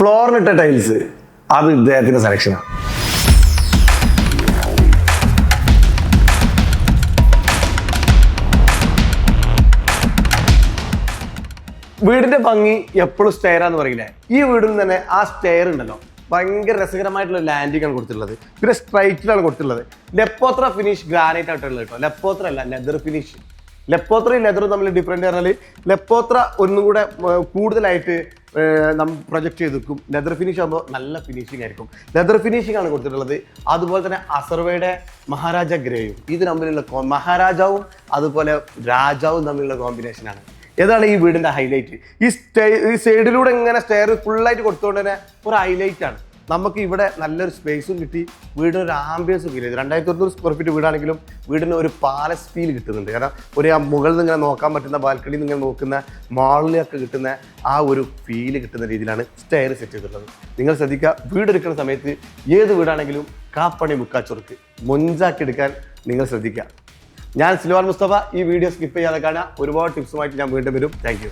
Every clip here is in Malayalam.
ഫ്ലോറിനിട്ട ടൈൽസ്. അത് ഇദ്ദേഹത്തിന്റെ സെലക്ഷനാണ് വീടിന്റെ ഭംഗി എപ്പോഴും സ്റ്റെയറാന്ന് പറയില്ലേ? ഈ വീടിൽ തന്നെ ആ സ്റ്റെയർ ഉണ്ടല്ലോ. ഭയങ്കര രസകരമായിട്ടുള്ള ലാൻഡിംഗ് ആണ് കൊടുത്തിട്ടുള്ളത്. പിന്നെ സ്ട്രൈറ്റിലാണ് കൊടുത്തിട്ടുള്ളത്. ലെപ്പോത്ര ഫിനിഷ് ഗ്രാനൈറ്റ് ആയിട്ടുള്ളത് കേട്ടോ. ലെപ്പോത്ര അല്ല ലെതർ ഫിനിഷ് ലെപ്പോത്രയും ലെതറും തമ്മിൽ ഡിഫറെന്റ് പറഞ്ഞാൽ ലെപ്പോത്ര ഒന്നും കൂടെ കൂടുതലായിട്ട് നമ്മൾ പ്രൊജക്റ്റ് ചെയ്ത് വെക്കും ലെതർ ഫിനിഷ് ആകുമ്പോൾ നല്ല ഫിനിഷിംഗ് ആയിരിക്കും. ലെതർ ഫിനിഷിംഗ് ആണ് കൊടുത്തിട്ടുള്ളത്. അതുപോലെ തന്നെ അസർവയുടെ മഹാരാജ ഗ്രേയും ഇത് തമ്മിലുള്ള മഹാരാജാവും അതുപോലെ രാജാവും തമ്മിലുള്ള കോമ്പിനേഷനാണ് ഏതാണ് ഈ വീടിന്റെ ഹൈലൈറ്റ് ഈ സ്റ്റേ ഈ സൈഡിലൂടെ ഇങ്ങനെ സ്റ്റെയർ ഫുള്ളായിട്ട് കൊടുത്തുകൊണ്ട് തന്നെ ഒരു ഹൈലൈറ്റ് ആണ്. നമുക്ക് ഇവിടെ നല്ലൊരു സ്പേസും കിട്ടി. വീടിന് ഒരു ആംബിയൻസ് ഫീൽ ചെയ്തു രണ്ടായിരത്തി തൊണ്ണൂറ് സ്ക്വയർ ഫീറ്റ് വീടാണെങ്കിലും വീടിന് ഒരു പാലസ് ഫീൽ കിട്ടുന്നുണ്ട്. കാരണം ഒരു ആ മുകളിൽ നിന്ന് ഇങ്ങനെ നോക്കാൻ പറ്റുന്ന ബാൽക്കണി ഇങ്ങനെ നോക്കുന്ന മാളിലൊക്കെ കിട്ടുന്ന ആ ഒരു ഫീൽ കിട്ടുന്ന രീതിയിലാണ് സ്റ്റെയർ സെറ്റ് ചെയ്തിട്ടുള്ളത്. നിങ്ങൾ ശ്രദ്ധിക്കുക വീടെടുക്കുന്ന സമയത്ത് ഏത് വീടാണെങ്കിലും കാപ്പണി മുക്കാച്ചുറുക്ക് മൊഞ്ചാക്കി എടുക്കാൻ നിങ്ങൾ ശ്രദ്ധിക്കുക. ഞാൻ സിൽവാൻ മുസ്തഫ. ഈ വീഡിയോ സ്കിപ്പ് ചെയ്യാതെ കാണാം ഒരുപാട് ടിപ്സുമായിട്ട് ഞാൻ വീണ്ടും വരും. താങ്ക്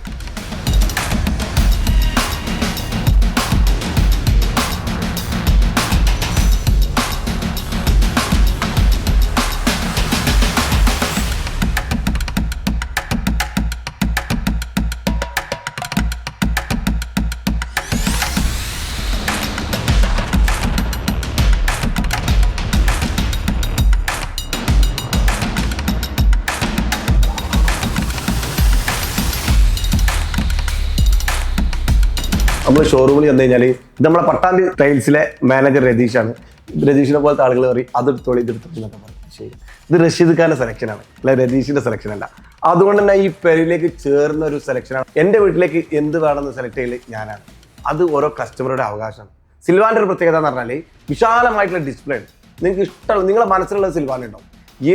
നമ്മൾ ഷോറൂമിൽ ചെന്ന് കഴിഞ്ഞാൽ ഇത് നമ്മളെ പട്ടാമ്പി ടൈൽസിലെ മാനേജർ രതീഷാണ്. രതീഷിനെ പോലത്തെ ആളുകൾ പറയും അതെടുത്തോളി ഇതെടുത്തോളി എന്നൊക്കെ പറയും. ശരി. ഇത് റഷീദ് ഖാന്റെ സെലക്ഷനാണ് അല്ല രതീഷിന്റെ സെലക്ഷൻ അല്ല. അതുകൊണ്ട് തന്നെ ഈ പെരിലേക്ക് ചേർന്ന ഒരു സെലക്ഷനാണ് എന്റെ വീട്ടിലേക്ക് എന്ത് വേണമെന്ന് സെലക്ട് ചെയ്യൽ ഞാനാണ്. അത് ഓരോ കസ്റ്റമറുടെ അവകാശമാണ് സിൽവാന്റെ ഒരു പ്രത്യേകത എന്ന് പറഞ്ഞാൽ വിശാലമായിട്ടുള്ള ഡിസ്പ്ലേ ഉണ്ട് നിങ്ങൾക്ക് ഇഷ്ടമുള്ള നിങ്ങളുടെ മനസ്സിലുള്ള സിൽവാൻ ഉണ്ടാവും.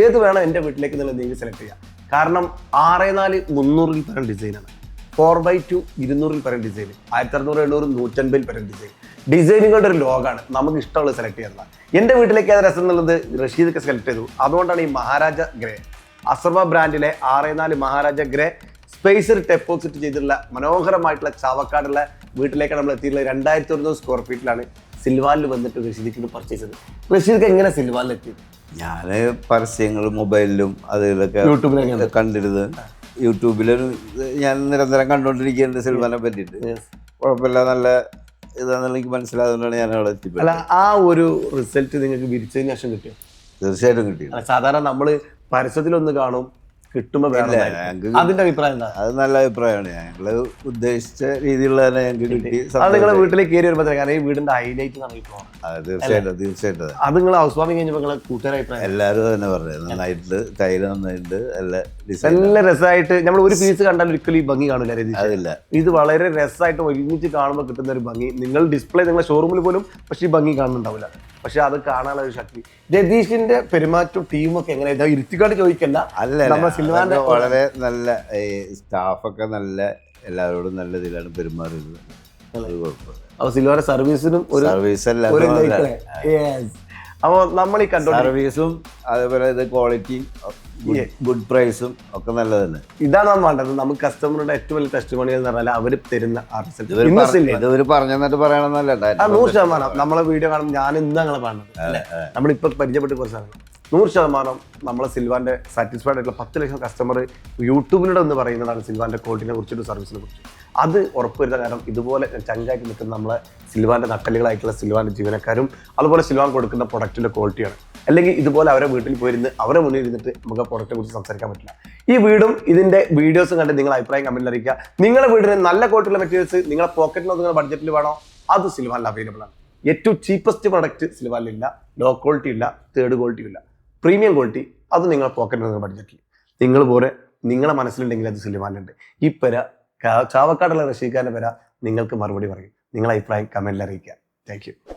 ഏത് വേണം എന്റെ വീട്ടിലേക്ക് എന്നുള്ളത് നിങ്ങൾക്ക് സെലക്ട് ചെയ്യാം. കാരണം ആറ് നാല് മുന്നൂറിൽ തരം ഡിസൈനാണ് ഫോർ ബൈ ടു ഇരുന്നൂറിൽ പരം ഡിസൈൻ ആയിരത്തി അറുന്നൂറ് എണ്ണൂറ് നൂറ്റൻപതിൽ പരം ഡിസൈൻ ഡിസൈനുകളുടെ ഒരു ലോഗാണ് നമുക്ക് ഇഷ്ടമുള്ളത് സെലക്ട് ചെയ്യുന്നത് എന്റെ വീട്ടിലേക്ക് ഏത് രസം എന്നുള്ളത് റഷീദൊക്കെ സെലക്ട് ചെയ്തു. അതുകൊണ്ടാണ് ഈ മഹാരാജ ഗ്രേ. അസർവ ബ്രാൻഡിലെ ആറ് നാല് മഹാരാജ ഗ്രേ സ്പേസിൽ ഡെപ്പോസിറ്റ് ചെയ്തിട്ടുള്ള മനോഹരമായിട്ടുള്ള ചാവക്കാടുള്ള വീട്ടിലേക്കാണ് നമ്മൾ എത്തിയിട്ടുള്ളത്. രണ്ടായിരത്തി ഒരുന്നൂറ് സ്ക്വയർ ഫീറ്റിലാണ് സിൽവാനിൽ വന്നിട്ട് റഷീദിക്ക് പർച്ചേസ് ചെയ്തത്. റഷീദ് എങ്ങനെ സിൽവാനിൽ എത്തിയത് ഞാൻ പരസ്യങ്ങൾ മൊബൈലിലും അതിലൊക്കെ യൂട്യൂബിലൊക്കെ കണ്ടിരുന്നത്. യൂട്യൂബിലൊരു ഇത് ഞാൻ നിരന്തരം കണ്ടുകൊണ്ടിരിക്കുന്നുണ്ട് സിനിമനെ പറ്റിയിട്ട് കുഴപ്പമില്ല നല്ല ഇതാണെന്നുള്ള എനിക്ക് മനസ്സിലാകുന്നതാണ് ഞാൻ അവിടെ എത്തിപ്പെട്ടത്. അല്ല ആ ഒരു റിസൾട്ട് നിങ്ങൾക്ക് വിരിച്ചതിന് ശേഷം കിട്ടിയോ? തീർച്ചയായിട്ടും കിട്ടി സാധാരണ നമ്മൾ പരസ്യത്തിലൊന്ന് കാണും കിട്ടുമ്പോ വേണം ഇല്ല, എന്നായിരിക്കും. ഞങ്ങക്ക് അതിന്റെ അഭിപ്രായം എന്താ? അത് നല്ല അഭിപ്രായമാണ്. ഞങ്ങൾ ഉദ്ദേശിച്ച രീതിയിലുള്ള തന്നെ ഞങ്ങൾക്ക് കിട്ടി. അത് നിങ്ങളെ വീട്ടിലേക്ക് കയറി വരുമ്പോ കാരണം ഈ വീടിന്റെ ഹൈലൈറ്റ് ആണ് അത് തീർച്ചയായിട്ടും തീർച്ചയായിട്ടും അത് നിങ്ങൾ ഹൗസ് വാമിങ് കഴിഞ്ഞപ്പോ നിങ്ങളെ കൂട്ടുകാരുടെ അഭിപ്രായം എല്ലാവരും തന്നെ പറഞ്ഞത്. നന്നായിട്ട് ടൈൽ നന്നായിട്ട് നല്ല ഡിസൈൻ നല്ല രസമായിട്ട് നമ്മൾ ഒരു പീസ് കണ്ടാൽ ഒരിക്കലും ഈ ഭംഗി കാണില്ല അതില്ല. ഇത് വളരെ രസമായിട്ട് ഒരുമിച്ച് കാണുമ്പോൾ കിട്ടുന്ന ഒരു ഭംഗി. നിങ്ങൾ ഡിസ്പ്ലേ നിങ്ങളെ ഷോറൂമിൽ പോലും പക്ഷേ ഈ ഭംഗി കാണുന്നുണ്ടാവില്ല. പക്ഷെ അത് കാണാനുള്ള ഒരു ശക്തി. രതീഷിന്റെ പെരുമാറ്റം ടീമൊക്കെ എങ്ങനെ? ഇരുത്തിക്കാട് ഇരുത്തിക്കാട്ട് ചോദിക്കല്ല അല്ല നമ്മുടെ സിൽവാന്റെ വളരെ നല്ല സ്റ്റാഫൊക്കെ നല്ല എല്ലാവരോടും നല്ല ഇതിലാണ് പെരുമാറുന്നത് കുഴപ്പമില്ല. അപ്പൊ സിൽവാന്റെ സർവീസിനും ഒരു സർവീസ് എല്ലാം ഒരു നല്ല അപ്പൊ നമ്മൾ ഈ കണ്ടോ സർവീസും അതേപോലെ ഇത് ക്വാളിറ്റിയും ഗുഡ് പ്രൈസും ഒക്കെ നല്ലത് തന്നെ ഇതാണ് നമ്മൾ വേണ്ടത് നമുക്ക് കസ്റ്റമറുടെ ഏറ്റവും വലിയ ടെസ്റ്റ് എന്ന് പറഞ്ഞാൽ അവർ തരുന്ന ആ result. ഇവർ ഇന്ന് പറ- സിൽവ ഇത് ഇവർ പറഞ്ഞെന്നിട്ട് പറയണമെന്നല്ല നൂറ് ശതമാനം. നമ്മളെ വീഡിയോ കാണുമ്പോൾ ഞാൻ ഇന്ന് ഞങ്ങളെ കാണുന്നത് നമ്മൾ നമ്മളിപ്പോ പരിചയപ്പെട്ട് കുറച്ചാണ് നൂറ് ശതമാനം നമ്മളെ സിൽവാന്റെ സാറ്റിസ്ഫൈഡ് ആയിട്ടുള്ള പത്ത് ലക്ഷം കസ്റ്റമർ യൂട്യൂബിലൂടെ എന്ന് പറയുന്നതാണ് സിൽവാന്റെ ക്വാളിറ്റിനെ കുറിച്ചിട്ട് സർവീസിനെ കുറിച്ച് അത് ഉറപ്പുവരുന്ന കാരണം ഇതുപോലെ ചങ്കായിട്ട് നിൽക്കുന്ന നമ്മളെ സിൽവാന്റെ നട്ടലുകളായിട്ടുള്ള സിൽവാന്റെ ജീവനക്കാരും അതുപോലെ സിൽവാൻ കൊടുക്കുന്ന പ്രൊഡക്റ്റിന്റെ ക്വാളിറ്റിയാണ് അല്ലെങ്കിൽ ഇതുപോലെ അവരെ വീട്ടിൽ പോയിരുന്ന് അവരെ മുന്നിൽ ഇരുന്നിട്ട് നമുക്ക് ആ പ്രൊഡക്റ്റിനെ കുറിച്ച് സംസാരിക്കാൻ പറ്റില്ല. ഈ വീടും ഇതിന്റെ വീഡിയോസും കണ്ട് നിങ്ങൾ അഭിപ്രായം കമന്റിൽ അറിയിക്കുക. നിങ്ങളുടെ വീടിന് നല്ല ക്വാളിറ്റിയുള്ള മെറ്റീരിയൽസ് നിങ്ങളുടെ പോക്കറ്റിലോ നിങ്ങളുടെ ബഡ്ജറ്റിൽ വേണോ? അത് സിൽവാനിൽ അവൈലബിൾ ആണ്. ഏറ്റവും ചീപ്പസ്റ്റ് പ്രൊഡക്റ്റ് സിൽവാനിലില്ല. ലോ ക്വാളിറ്റി ഇല്ല. തേർഡ് ക്വാളിറ്റി ഇല്ല. പ്രീമിയം ക്വാളിറ്റി അത് നിങ്ങൾ പോക്കറ്റിൽ നിങ്ങളുടെ ബഡ്ജറ്റിൽ നിങ്ങൾ പോലെ നിങ്ങളുടെ മനസ്സിലുണ്ടെങ്കിൽ അത് സിൽവാനിലുണ്ട് ഈ പെര ചാവക്കാടുള്ള റഷീഖാന്റെ പെര നിങ്ങൾക്ക് മറുപടി പറയും. നിങ്ങളുടെ അഭിപ്രായം കമന്റിൽ അറിയിക്കുക. താങ്ക്